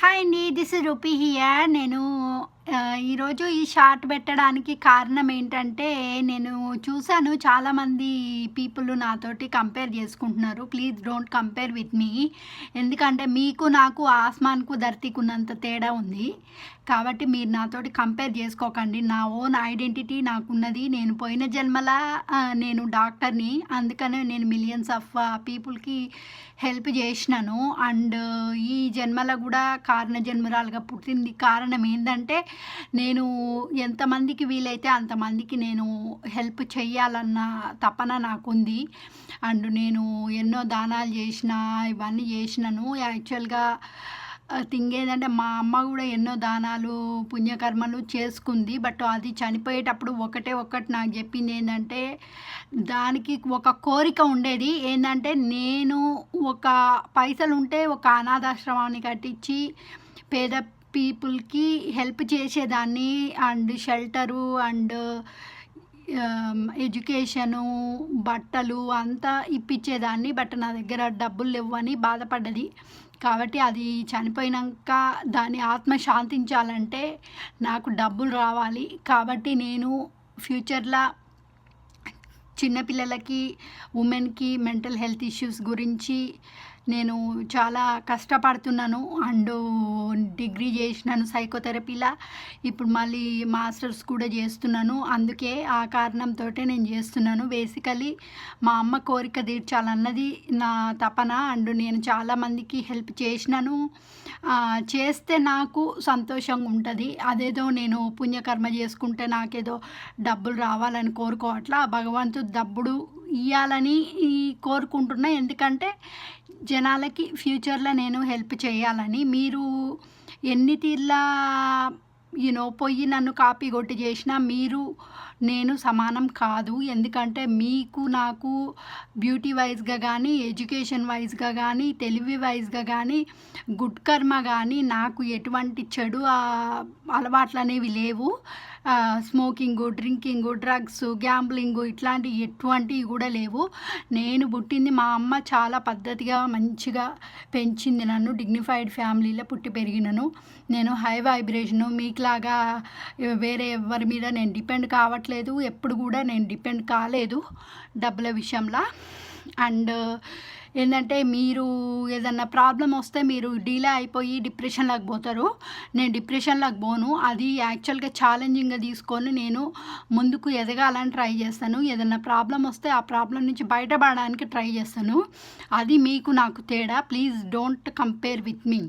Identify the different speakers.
Speaker 1: Hi అండి this is rupee here నేను ఆ, ఈరోజు ఈ షార్ట్ పెట్టడానికి కారణం ఏంటంటే నేను చూశాను చాలామంది పీపుల్ నాతోటి కంపేర్ చేసుకుంటున్నారు. Please don't compare with me ఎందుకంటే మీకు నాకు ఆస్మాన్కు ధర్తీకున్నంత తేడా ఉంది. కాబట్టి మీరు నాతోటి కంపేర్ చేసుకోకండి. నా ఓన్ ఐడెంటిటీ నాకున్నది. నేను పోయిన జన్మల నేను డాక్టర్ని. అందుకనే నేను మిలియన్స్ ఆఫ్ పీపుల్కి హెల్ప్ చేసినాను. అండ్ ఈ జన్మల కూడా కారణ జన్మరాలుగా పుట్టింది. కారణం ఏంటంటే నేను ఎంతమందికి వీలైతే అంతమందికి నేను హెల్ప్ చెయ్యాలన్న తపన నాకుంది. అండ్ నేను ఎన్నో దానాలు చేసిన ఇవన్నీ చేసినాను. యాక్చువల్గా థింగ్ ఏంటంటే మా అమ్మ కూడా ఎన్నో దానాలు పుణ్యకర్మలు చేసుకుంది. బట్ అది చనిపోయేటప్పుడు ఒకటే ఒకటి నాకు చెప్పింది ఏంటంటే దానికి ఒక కోరిక ఉండేది. ఏంటంటే నేను ఒక పైసలు ఉంటే ఒక అనాథాశ్రమాన్ని కట్టించి పేద పీపుల్కి హెల్ప్ చేసేదాన్ని అండ్ షెల్టరు అండ్ ఎడ్యుకేషను బట్టలు అంతా ఇప్పించేదాన్ని బట్ నా దగ్గర డబ్బులు లేవని బాధపడ్డది. కాబట్టి అది చనిపోయినాక దాని ఆత్మ శాంతించాలంటే నాకు డబ్బులు రావాలి. కాబట్టి నేను ఫ్యూచర్లో చిన్నపిల్లలకి ఉమెన్కి మెంటల్ హెల్త్ ఇష్యూస్ గురించి నేను చాలా కష్టపడుతున్నాను. అండ్ డిగ్రీ చేసినాను సైకోథెరపీలా ఇప్పుడు మళ్ళీ మాస్టర్స్ కూడా చేస్తున్నాను. అందుకే ఆ కారణంతో నేను చేస్తున్నాను. బేసికలీ మా అమ్మ కోరిక తీర్చాలన్నది నా తపన. అండ్ నేను చాలామందికి హెల్ప్ చేసినాను. చేస్తే నాకు సంతోషంగా ఉంటుంది. అదేదో నేను పుణ్యకర్మ చేసుకుంటే నాకేదో డబ్బులు రావాలని కోరుకోవట్లా భగవంతుడు డబ్బుడు ఇవ్వాలని ఈ కోరుకుంటున్నా. ఎందుకంటే జనాలకి ఫ్యూచర్లో నేను హెల్ప్ చేయాలని మీరు ఎన్ని తీర్లా యూనో పొయ్యి నన్ను కాపీ కొట్టి చేసినా మీరు నేను సమానం కాదు. ఎందుకంటే మీకు నాకు బ్యూటీ వైజ్గా కానీ ఎడ్యుకేషన్ వైజ్గా కానీ తెలివి వైజ్గా కానీ గుడ్ కర్మ కానీ నాకు ఎటువంటి చెడు అలవాట్లు అనేవి లేవు. స్మోకింగ్ డ్రింకింగ్ డ్రగ్స్ గ్యాంబ్లింగ్ ఇట్లాంటి ఎటువంటివి కూడా లేవు. నేను పుట్టింది మా అమ్మ చాలా పద్ధతిగా మంచిగా పెంచింది నన్ను డిగ్నిఫైడ్ ఫ్యామిలీలో పుట్టి పెరిగినను. నేను హై వైబ్రేషను మీకులాగా వేరే ఎవరి మీద నేను డిపెండ్ కావట్లేదు. ఎప్పుడు కూడా నేను డిపెండ్ కాలేదు డబ్బుల విషయంలో. అండ్ ఏంటంటే మీరు ఏదన్నా ప్రాబ్లం వస్తే మీరు డీలే అయిపోయి డిప్రెషన్లోకి పోతారు. నేను డిప్రెషన్లోకి పోను. అది యాక్చువల్గా ఛాలెంజింగ్గా తీసుకొని నేను ముందుకు ఎదగాలని ట్రై చేస్తాను. ఏదన్నా ప్రాబ్లం వస్తే ఆ ప్రాబ్లం నుంచి బయటపడడానికి ట్రై చేస్తాను. అది మీకు నాకు తేడా. Please don't compare with me.